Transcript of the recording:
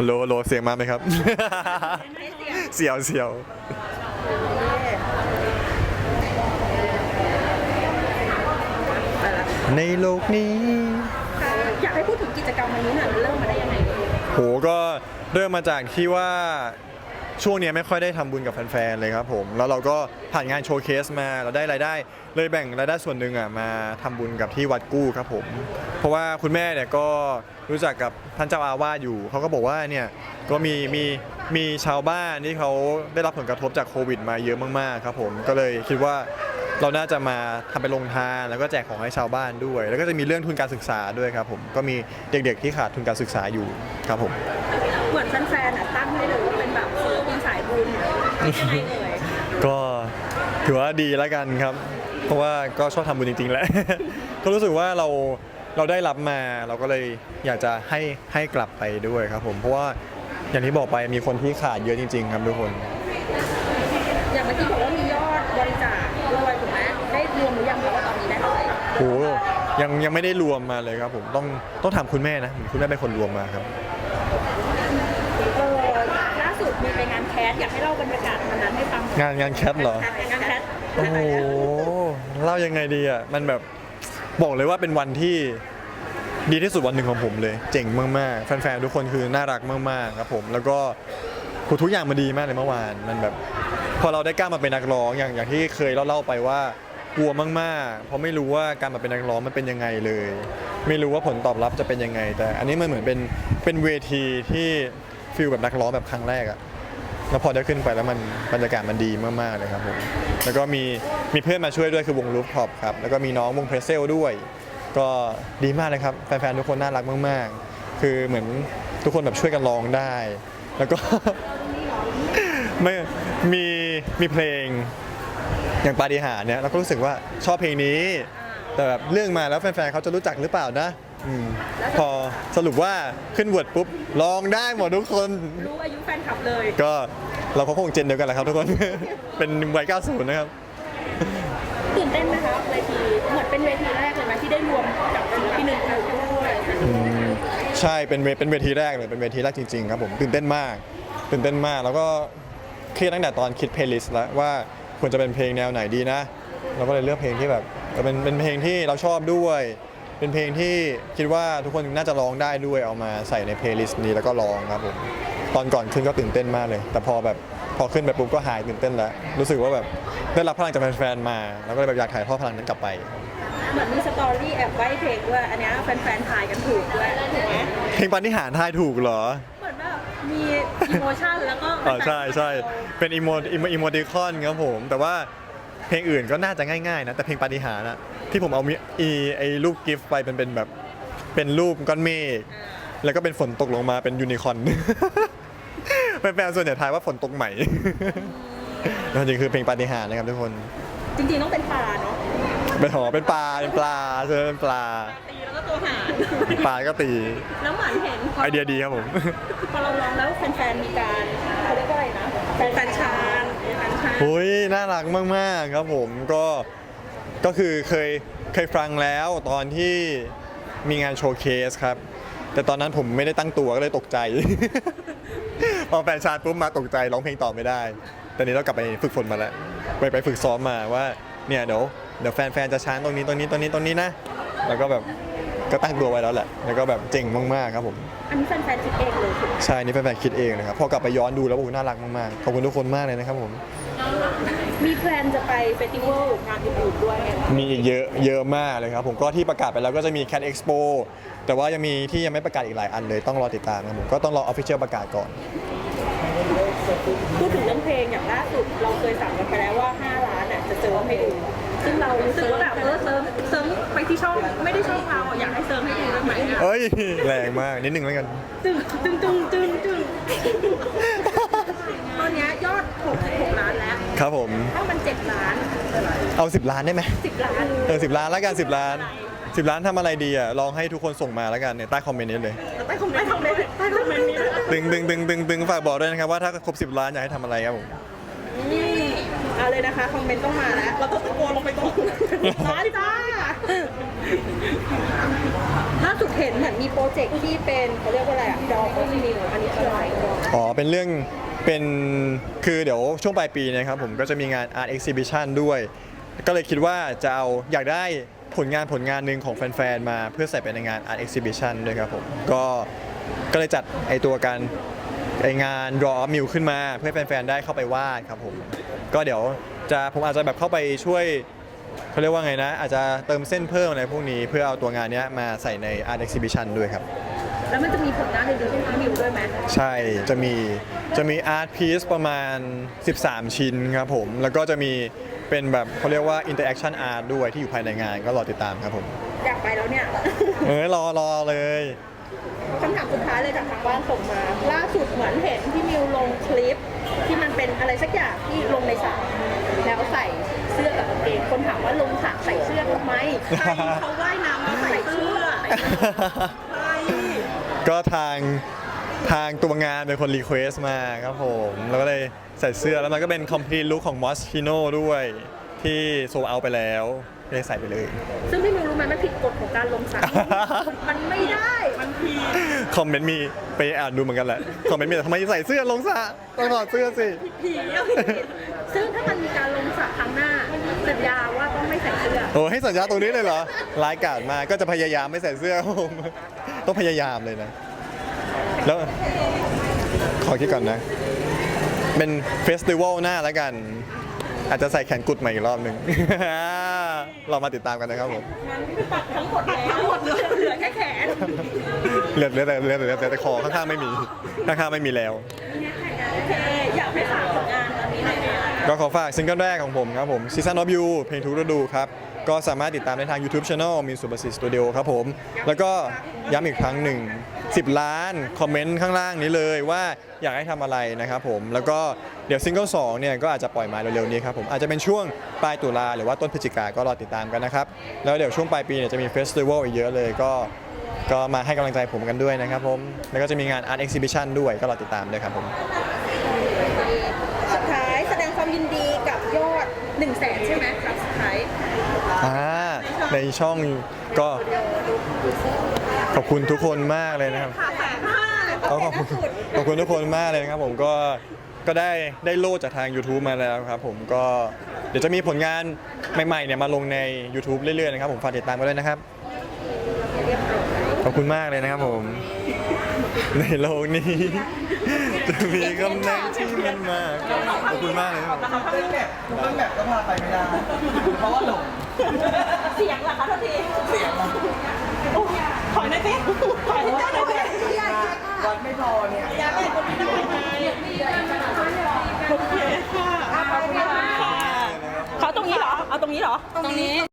ฮัลโหลฮัลโหลเสียงมาไหมครับ เสียวเสียวในโลกนี้ อยากให้พูดถึงกิจกรรมวันนี้หน่อยมันเริ่มมาได้ยังไง โหก็เริ่มมาจากที่ว่า ช่วงเนี้ยไม่ค่อยได้ทำบุญกับแฟนๆเลยครับผมแล้วเราก็ผ่านงานโชว์เคสมาเราได้รายได้ เลยแบ่งรายได้ส่วนหนึ่งอะมาทำบุญกับที่วัดกู้ครับผม เพราะว่าคุณแม่เนี่ยก็รู้จักกับท่านเจ้าอาวาสอยู่เขาก็บอกว่าเนี่ยก็มีมีมีชาวบ้านที่เขาได้รับผลกระทบจากโควิด มาเยอะมากๆครับผมก็เลยคิดว่าเราน่าจะมาทำเป็นโรงทานแล้วก็แจกของให้ชาวบ้านด้วย แล้วก็จะมีเรื่องทุนการศึกษาด้วยครับผมก็มีเด็กๆที่ขาดทุนการศึกษาอยู่ครับผม เหมือนแฟนๆอะตั้งให้เลย ก็ถือว่าดีแล้วกันครับ เพราะว่าก็ชอบทำบุญจริงๆแหละ ก็รู้สึกว่าเราเราได้รับมาเราก็เลยอยากจะให้ให้กลับไปด้วยครับ ผมเพราะว่าอย่างที่บอกไปมีคนที่ขาดเยอะจริง ๆ ครับทุกคน อย่างเมื่อกี้บอกว่ามียอดบริจาคด้วยถูกไหมได้รวมหรือยังคะว่าตอนนี้ได้เท่าไหร่โหยังยังไม่ได้รวมมาเลยครับ ผมต้องต้องถามคุณแม่นะคุณแม่เป็นคนรวมมาครับเออล่าสุด มีไปงานแคสอยากให้เล่าบรรยากาศวันนั้นให้ฟังงานงานแคทเหรอ งานแคสโอ้โหเล่ายังไงดีอะ มันแบบบอกเลยว่าเป็นวันที่ดีที่สุดวันหนึ่งของผมเลย เจ๋งมากๆ แฟนๆ ทุกคนคือน่ารักมากๆ ครับผม แล้วก็โหทุกอย่างมันดีมากเลยเมื่อวาน มันแบบ พอเราได้กล้ามาเป็นนักร้องอย่างอย่างที่เคยเล่าๆไปว่ากลัวมากๆ เพราะไม่รู้ว่าการมาเป็นนักร้องมันเป็นยังไงเลย ไม่รู้ว่าผลตอบรับจะเป็นยังไง แต่ อันนี้มันเหมือนเป็นเป็นเวทีที่ฟิลแบบนักร้องแบบครั้งแรกอะ แล้วพอได้ขึ้นไปแล้วมันบรรยากาศมันดีมากๆเลยครับผมแล้วก็มีมีเพื่อนมาช่วยด้วยคือวงลูฟท็อปครับแล้วก็มีน้องวงเพรสเซลด้วย ก็ดีมากเลยครับแฟนๆทุกคนน่ารักมากๆ คือเหมือนทุกคนแบบช่วยกันร้องได้ แล้วก็ไม่มีมีเพลงอย่างปาฏิหาริย์เนี่ยเราก็รู้สึกว่าชอบเพลงนี้ แต่แบบเรื่องมาแล้วแฟนๆเขาจะรู้จักหรือเปล่านะอืมพอสรุปว่าขึ้นเวิร์ดปุ๊บร้องได้หมดทุกคน รู้อายุแฟนคลับเลยก็เราก็คงเจนเดียวกันแหละครับทุกคน เป็นวัย90 นะครับ ตื่นเต้นไหมคะเวทีเหมือนเป็นเวทีแรกเลยไหมที่ได้รวมกับศิลปินอื่นๆด้วยใช่เป็นเวเป็นเวทีแรกเลยเป็นเวทีแรกจริงๆครับผมตื่นเต้นมากตื่นเต้นมากแล้วก็เครียดตั้งแต่ตอนคิดเพลย์ลิสต์แล้วว่าควรจะเป็นเพลงแนวไหนดีนะ เราก็เลยเลือกเพลงที่แบบ เป็นเป็นเพลงที่เราชอบด้วย เป็นเพลงที่คิดว่าทุกคนน่าจะร้องได้ด้วยเอามาใส่ในเพลย์ลิสต์นี้แล้วก็ร้องครับผมตอนก่อนขึ้นก็ตื่นเต้นมากเลย แต่พอแบบพอขึ้นไปปุ๊บก็หายตื่นเต้นแล้วรู้สึกว่าแบบได้รับพลังจากแฟนๆมา แล้วก็เลยแบบอยากถ่ายทอดพลังนั้นกลับไป เหมือนมีสตอรี่แอบไว้เพลงด้วยอันเนี้ยแฟนๆทายกันถูกด้วยถูกไหมเพลงปาฏิหาริย์ทายถูกเหรอ เหมือนแบบมีอิโมชันแล้วก็อ๋อใช่ใช่เป็นอีโมอีโมอีโมติคอนครับผม แต่ว่า เพลงอื่นก็น่าจะง่ายๆนะแต่เพลงปาฏิหาริย์อะที่ผมเอามิอีไอ้รูปกิฟต์ไปเป็นเป็นแบบเป็นรูปก้อนเมฆแล้วก็เป็นฝนตกลงมาเป็นยูนิคอร์นแฟนๆส่วนใหญ่ทายว่าฝนตกใหม่แล้วจริงๆคือเพลงปาฏิหาริย์นะครับทุกคน จริงๆต้องเป็นปลาเนาะเป็นหอเป็นปลาเป็นปลาใช่ไหมเป็นปลาตีแล้วก็ตัวหารปลาก็ตีแล้วเหมือนเห็นพไอเดียดีครับผมพอเราลองแล้วแฟนๆมีการเขาเรียกว่าอะไรนะแฟนๆชา นแฟนชานโอ้ยน่ารักมากๆครับผมก็ก็คือเคยเคยฟังแล้วตอนที่มีงานโชว์เคสครับ แต่ตอนนั้นผมไม่ได้ตั้งตัวก็เลยตกใจ พอแฟนชาติปุ๊บมาตกใจร้องเพลงต่อไม่ได้ แต่นี้เรากลับไปฝึกฝนมาแล้วไปไปฝึกซ้อมมาว่าเนี่ยเดี๋ยวเดี๋ยวแฟนๆจะช้านตรงนี้ตรงนี้ตรงนี้ตรงนี้นะ แล้วก็แบบก็ตั้งตัวไว้แล้วแหละ แล้วก็แบบเจ๋งมากๆครับผม อันนี้แฟนๆคิดเองเลยถูกไหมใช่นี่แฟนๆคิดเองนะครับพอกลับไปย้อนดูแล้วโอ้โหน่ารักมากๆขอบคุณทุกคนมากเลยนะครับผม มีแพลนจะไปเฟสติวัลงานอื่นๆด้วยไหมคะมีอีกเยอะเยอะมากเลยครับ ผมก็ที่ประกาศไปแล้วก็จะมี Cat Expo แต่ว่ายังมีที่ยังไม่ประกาศอีกหลายอันเลยต้องรอติดตามครับผมก็ต้องรอออฟฟิเชียลประกาศก่อน พูดถึงเรื่องเพลงอย่างล่าสุดเราเคยสั่งกันไปแล้วว่า 5 ล้านอะจะเซิร์ฟให้ดูซึ่งเรารู้สึกว่าแบบเออเซิร์ฟเซิร์ฟไปที่ช่องไม่ได้ช่องเราอะอยากให้เซิร์ฟให้ดูได้ไหมอะเอ้ย แรงมากนิดหนึ่งแล้วกัน ตึงตึงตึงตึงตึง ตอนเนี้ยยอด 66 ล้านแล้ว ครับผม ถ้ามัน 7 ล้านเอา 10 ล้านได้ไหม10 ล้านเออสิล้านแล้วกัน10 ล้าน 10 ล้านทำอะไรดีอะลองให้ทุกคนส่งมาแล้วกันในใต้คอมเมนต์นี้เลยใต้คอมเมนต์ใต้คอมเมนต์ใต้คอมเมนต์นี้นะตึงตึงตึงตึงตึงฝากบอกด้วยนะครับว่าถ้าครบ 10 ล้านอยากให้ทำอะไรครับผม นี่เอาเลยนะคะ คอมเมนต์ต้องมาแล้ว เราต้องตะโกนลงไปตรงร้านจ้าล่าสุดเห็นเหมือนมีโปรเจกต์ที่เป็นเขาเรียกว่าอะไรอะดอโปต้นนิวอันนี้คืออะไรอ๋อเป็นเรื่อง เป็นคือเดี๋ยวช่วงปลายปีนะครับผมก็จะมีงาน Art Exhibition ด้วย ก็เลยคิดว่าจะเอาอยากได้ผลงานผลงานหนึ่งของแฟนๆมาเพื่อใส่ไปในงาน Art Exhibition ด้วยครับผมก็ก็เลยจัดไอตัวการไองาน Draw Up Muse ขึ้นมาเพื่อแฟนๆได้เข้าไปวาดครับผมก็เดี๋ยวจะผมอาจจะแบบเข้าไปช่วยเขาเรียกว่าไงนะ อาจจะเติมเส้นเพิ่มอะไรพวกนี้เพื่อเอาตัวงานเนี้ยมาใส่ใน Art Exhibition ด้วยครับ แล้วมันจะมีผลงานอื่นๆของนิวด้วยไหมใช่จะมีจะมีอาร์ตพีซประมาณ 13 ชิ้นครับผม แล้วก็จะมีเป็นแบบเขาเรียกว่าอินเตอร์แอคชั่นอาร์ตด้วยที่อยู่ภายในงานก็รอติดตามครับผม อยากไปแล้วเนี่ยเออรอรอเลยคำถามสุดท้ายเลยจากทางบ้านส่งมา ล่าสุดเหมือนเห็นที่มิวลงคลิป ที่มันเป็นอะไรสักอย่างที่ลงในสระแล้วใส่เสื้อกับกางเกงคนถามว่าลงสระใส่เสื้อทำไมใครเขาว่ายน้ำมาใส่เสื้อใคร ก็ทางทางตัวงานเป็นคนรีเควสมาครับผมแล้วก็เลยใส่เสื้อแล้วมันก็เป็นคอมพลีทลุคของมอสชิโน่ด้วยที่โซเอาไปแล้วเลยใส่ไปเลย ซึ่งพี่มิวรู้ไหมมันผิดกฎของการลงสระมันไม่ได้ มันผิดคอมเมนต์มีไปอ่านดูเหมือนกันแหละ คอมเมนต์มีแต่ทำไมใส่เสื้อลงสระต้องถอดเสื้อสิ ผีอะผิดซึ่งถ้ามันมีการลงสระครั้งหน้าสัญญาว่าต้องไม่ใส่เสื้อ โอ้ให้สัญญาตรงนี้เลยเหรอร้ายกาจมากก็จะพยายามไม่ใส่เสื้อครับผม ต้องพยายามเลยนะ แล้วขอคิดก่อนนะ เป็นเฟสติวัลหน้าแล้วกัน อาจจะใส่แขนกุดใหม่อีกรอบหนึ่ง เรามาติดตามกันนะครับผมตัดทั้งหมดแล้วทั้งหมดเลยเหลือแค่แขนเหลือเหลือแต่เหลือแต่เหลือแต่คอข้างๆไม่มีข้างๆไม่มีแล้ว โอเคอยากให้ฝากผลงานตอนนี้หน่อยค่ะ ก็ขอฝากซิงเกิลแรกของผมครับผม Season of You เพลงทุกฤดูครับ ก็สามารถติดตามได้ทาง YouTube Channel มีสุบสิสตูดิโอครับผม แล้วก็ย้ำอีกครั้งหนึ่ง 10 ล้าน คอมเมนต์ข้างล่างนี้เลยว่าอยากให้ทำอะไรนะครับผม แล้วก็เดี๋ยวซิงเกิล2เนี่ยก็อาจจะปล่อยมาเร็วๆนี้ครับผม อาจจะเป็นช่วงปลายตุลาหรือว่าต้นพฤศจิกาก็รอติดตามกันนะครับ แล้วเดี๋ยวช่วงปลายปีเนี่ยจะมีเฟสติวัลอีกเยอะเลยก็ก็มาให้กำลังใจผมกันด้วยนะครับผม แล้วก็จะมีงาน Art Exhibition ด้วยก็รอติดตามด้วยครับผมสุดท้ายแสดงความยินดีกับยอด1นึ่งแสนใช่ไหมครับสุดท้าย อ่าในช่องก็ขอบคุณทุกคนมากเลยนะครับค่ะแสนห้าก็ขอบคุณขอบคุณทุกคนมากเลยนะครับผมก็ก็ได้ได้โล่จากทาง YouTube มาแล้วครับผมก็เดี๋ยวจะมีผลงานใหม่ๆเนี่ยมาลงใน YouTube เรื่อยๆนะครับผมฝากติดตามกันด้วยนะครับ ขอบคุณมากเลยนะครับผม ในโลกนี้ จะมีคำนั้นที่มันมากขอบคุณมากเลยครับ เต้นแบบเต้นแบบก็พาไปไม่ได้เพราะว่าหลง เสียงเหรอคะท่านที เสียงมัน ขอหน่อยสิขอหน่อยสิ วัดไม่พอเนี่ย อยากเป็นคนที่ได้มาโอเคค่ะขอตรงนี้เหรอ เอาตรง นี้เหรอ ตรงนี้